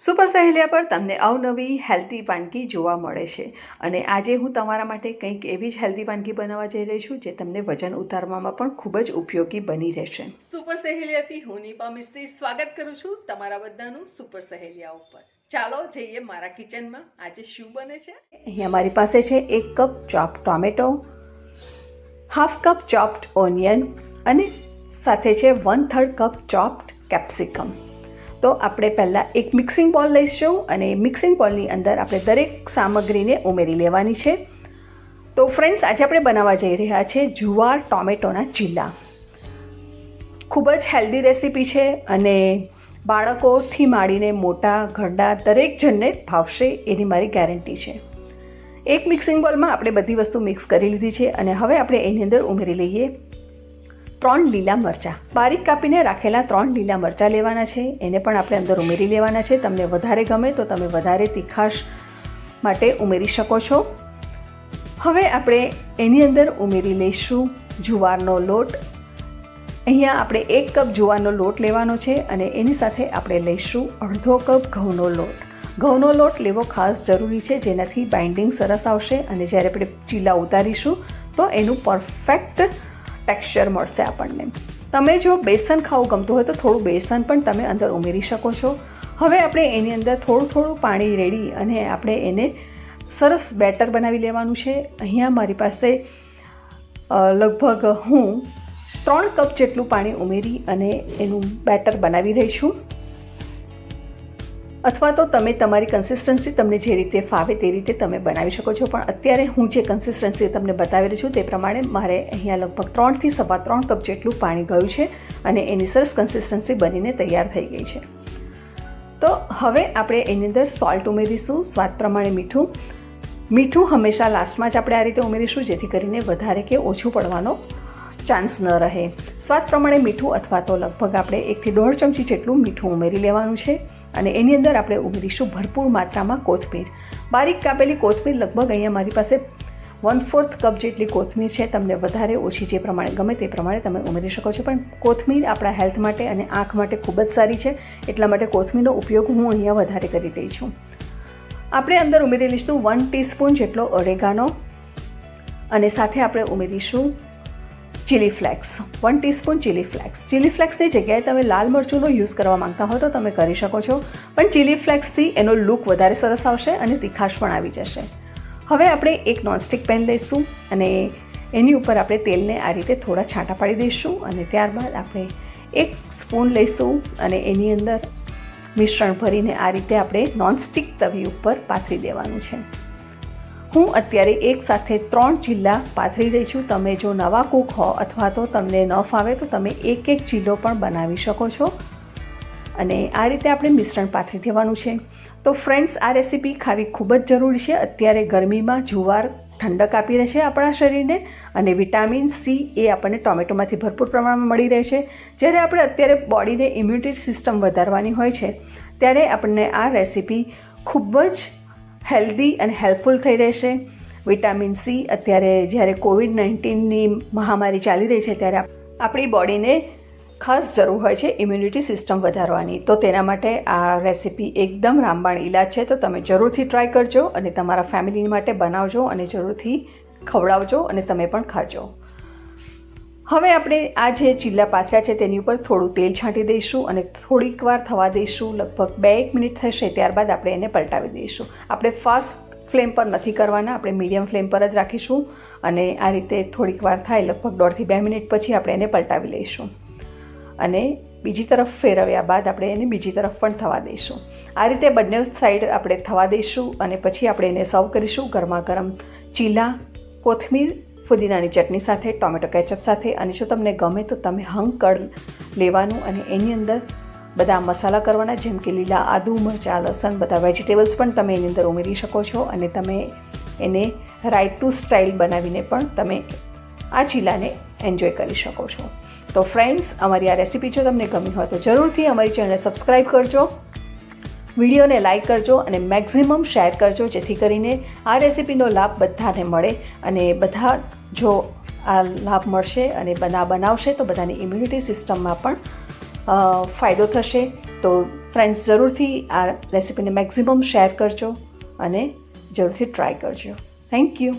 Super સહેલિયા પર તમને અવનવી હેલ્ધી વાનગી જોવા મળે છે. અને આજે હું તમારા માટે કંઈક એવી જ હેલ્ધી વાનગી બનાવવા જઈ રહી છું જે તમને વજન ઉતારવામાં પણ ખૂબ જ ઉપયોગી બની રહેશે. સુપર સહેલિયાથી હું નીપા મિસ્ત્રી સ્વાગત કરું છું તમારા બધાનું સુપર સહેલિયા ઉપર. ચાલો જઈએ મારા કિચનમાં. આજે શું બને છે? અહીંયા મારી પાસે છે એક cup chop tomato half cup chopped onion અને સાથે છે one third cup chopped capsicum. તો આપણે પહેલાં એક મિક્સિંગ બોલ લઈશું અને મિક્સિંગ બોલની અંદર આપણે દરેક સામગ્રીને ઉમેરી લેવાની છે. તો ફ્રેન્ડ્સ આજે આપણે બનાવવા જઈ રહ્યા છે જુવાર ટોમેટોના ચીલા. ખૂબ જ હેલ્ધી રેસીપી છે અને બાળકોથી માંડીને મોટા, ઘરડા, દરેક જણને ભાવશે એની મારી ગેરંટી છે. એક મિક્સિંગ બોલમાં આપણે બધી વસ્તુ મિક્સ કરી લીધી છે અને હવે આપણે એની અંદર ઉમેરી લઈએ. ત્રણ લીલા મરચાં. બારીક કાપીને રાખેલા ત્રણ લીલા મરચાં લેવાના છે. એને પણ આપણે અંદર ઉમેરી લેવાના છે. તમને વધારે ગમે તો તમે વધારે તીખાશ માટે ઉમેરી શકો છો. હવે આપણે એની અંદર ઉમેરી લઈશું જુવારનો લોટ. અહીંયા આપણે એક કપ જુવારનો લોટ લેવાનો છે અને એની સાથે આપણે લઈશું અડધો કપ ઘઉંનો લોટ. ઘઉંનો લોટ લેવો ખાસ જરૂરી છે, જેનાથી બાઇન્ડિંગ સરસ આવશે અને જ્યારે આપણે ચીલા ઉતારીશું તો એનું પરફેક્ટ ટેક્સચર મળશે આપણને. તમે જો બેસન ખાવું ગમતું હોય તો થોડું બેસન પણ તમે અંદર ઉમેરી શકો છો. હવે આપણે એની અંદર થોડું થોડું પાણી રેડી અને આપણે એને સરસ બેટર બનાવી લેવાનું છે. અહીંયા મારી પાસે લગભગ હું ત્રણ કપ જેટલું પાણી ઉમેરી અને એનું બેટર બનાવી રહી છું. અથવા તો તમે તમારી કન્સિસ્ટન્સી તમને જે રીતે ફાવે તે રીતે તમે બનાવી શકો છો. પણ અત્યારે હું જે કન્સિસ્ટન્સી તમને બતાવી રહી છું તે પ્રમાણે મારે અહીંયા લગભગ ત્રણથી સવા ત્રણ કપ જેટલું પાણી ગયું છે અને એની સરસ કન્સિસ્ટન્સી બનીને તૈયાર થઈ ગઈ છે. તો હવે આપણે એની અંદર સોલ્ટ ઉમેરીશું, સ્વાદ પ્રમાણે મીઠું. મીઠું હંમેશા લાસ્ટમાં જ આપણે આ રીતે ઉમેરીશું, જેથી કરીને વધારે કે ઓછું પડવાનો ચાન્સ ન રહે. સ્વાદ પ્રમાણે મીઠું અથવા તો લગભગ આપણે એકથી દોઢ ચમચી જેટલું મીઠું ઉમેરી લેવાનું છે અને એની અંદર આપણે ઉમેરીશું ભરપૂર માત્રામાં કોથમીર. બારીક કાપેલી કોથમીર લગભગ અહીંયા મારી પાસે વન ફોર્થ કપ જેટલી કોથમીર છે, તમને વધારે ઓછી જે પ્રમાણે ગમે તે પ્રમાણે તમે ઉમેરી શકો છો. પણ કોથમીર આપણા હેલ્થ માટે અને આંખ માટે ખૂબ જ સારી છે, એટલા માટે કોથમીરનો ઉપયોગ હું અહીંયા વધારે કરી રહી છું. આપણે અંદર ઉમેરી લઈશું વન ટીસ્પૂન જેટલો ઓરેગાનો અને સાથે આપણે ઉમેરીશું chilli flakes one teaspoon chilli flakes chilli ફ્લેક્સની જગ્યાએ તમે લાલ મરચુંનો યુઝ કરવા માંગતા હો તો તમે કરી શકો છો. પણ ચીલી ફ્લેક્સથી એનો લુક વધારે સરસ આવશે અને તીખાશ પણ આવી જશે. હવે આપણે એક નોનસ્ટિક પેન લઈશું અને એની ઉપર આપણે તેલને આ રીતે થોડા છાંટા પાડી દઈશું અને ત્યારબાદ આપણે એક સ્પૂન લઈશું અને એની અંદર મિશ્રણ ભરીને આ રીતે આપણે નોનસ્ટિક તવી ઉપર પાથરી દેવાનું છે. હું અત્યારે એક સાથે ત્રણ ચીલા પાથરી રહી છું. તમે જો નવા કૂક હો અથવા તો તમને ન ફાવે તો તમે એક એક ચીલો પણ બનાવી શકો છો. અને આ રીતે આપણે મિશ્રણ પાથરી દેવાનું છે. તો ફ્રેન્ડ્સ, આ રેસીપી ખાવી ખૂબ જ જરૂરી છે. અત્યારે ગરમીમાં જુવાર ઠંડક આપી રહે છે આપણા શરીરને અને વિટામિન સી એ આપણને ટોમેટોમાંથી ભરપૂર પ્રમાણમાં મળી રહે છે. જ્યારે આપણે અત્યારે બોડીને ઇમ્યુનિટી સિસ્ટમ વધારવાની હોય છે, ત્યારે આપણને આ રેસીપી ખૂબ જ હેલ્ધી અને હેલ્પફુલ થઈ રહેશે. વિટામિન સી અત્યારે જ્યારે કોવિડ નાઇન્ટીનની મહામારી ચાલી રહી છે ત્યારે આપણી બોડીને ખાસ જરૂર હોય છે ઇમ્યુનિટી સિસ્ટમ વધારવાની. તો તેના માટે આ રેસીપી એકદમ રામબાણ ઇલાજ છે. તો તમે જરૂરથી ટ્રાય કરજો અને તમારા ફેમિલી માટે બનાવજો અને જરૂરથી ખવડાવજો અને તમે પણ ખાજો. હવે આપણે આ જે ચીલા પાથર્યા છે તેની ઉપર થોડું તેલ છાંટી દઈશું અને થોડીક વાર થવા દઈશું, લગભગ બે એક મિનિટ થશે ત્યારબાદ આપણે એને પલટાવી દઈશું. આપણે ફાસ્ટ ફ્લેમ પર નથી કરવાના, આપણે મીડિયમ ફ્લેમ પર જ રાખીશું અને આ રીતે થોડીક વાર થાય, લગભગ દોઢથી બે મિનિટ પછી આપણે એને પલટાવી લઈશું. અને બીજી તરફ ફેરવ્યા બાદ આપણે એને બીજી તરફ પણ થવા દઈશું. આ રીતે બંને સાઈડ આપણે થવા દઈશું અને પછી આપણે એને સર્વ કરીશું ગરમા ગરમ ચીલા કોથમીર ફુદીનાની ચટણી સાથે, ટોમેટો કેચઅપ સાથે અને જો તમને ગમે તો તમે હંગ હંકળ લેવાનું અને એની અંદર બધા મસાલા કરવાના જેમ કે લીલા આદુ, મરચાં, લસણ, બધા વેજીટેબલ્સ પણ તમે એની અંદર ઉમેરી શકો છો અને તમે એને રાયતું સ્ટાઇલ બનાવીને પણ તમે આ ચીલાને એન્જોય કરી શકો છો. તો ફ્રેન્ડ્સ, અમારી આ રેસીપી જો તમને ગમી હોય તો જરૂરથી અમારી ચેનલને સબસ્ક્રાઈબ કરજો, વિડીયોને લાઇક કરજો અને મેક્ઝિમમ શેર કરજો જેથી કરીને આ રેસીપીનો લાભ બધાને મળે અને બધા જો આ લાભ મળશે અને બના, બનાવશે, તો બધાની ઇમ્યુનિટી સિસ્ટમમાં પણ ફાયદો થશે. તો ફ્રેન્ડ્સ જરૂરથી આ રેસીપીને મેક્સિમમ શેર કરજો અને જરૂરથી ટ્રાય કરજો. Thank you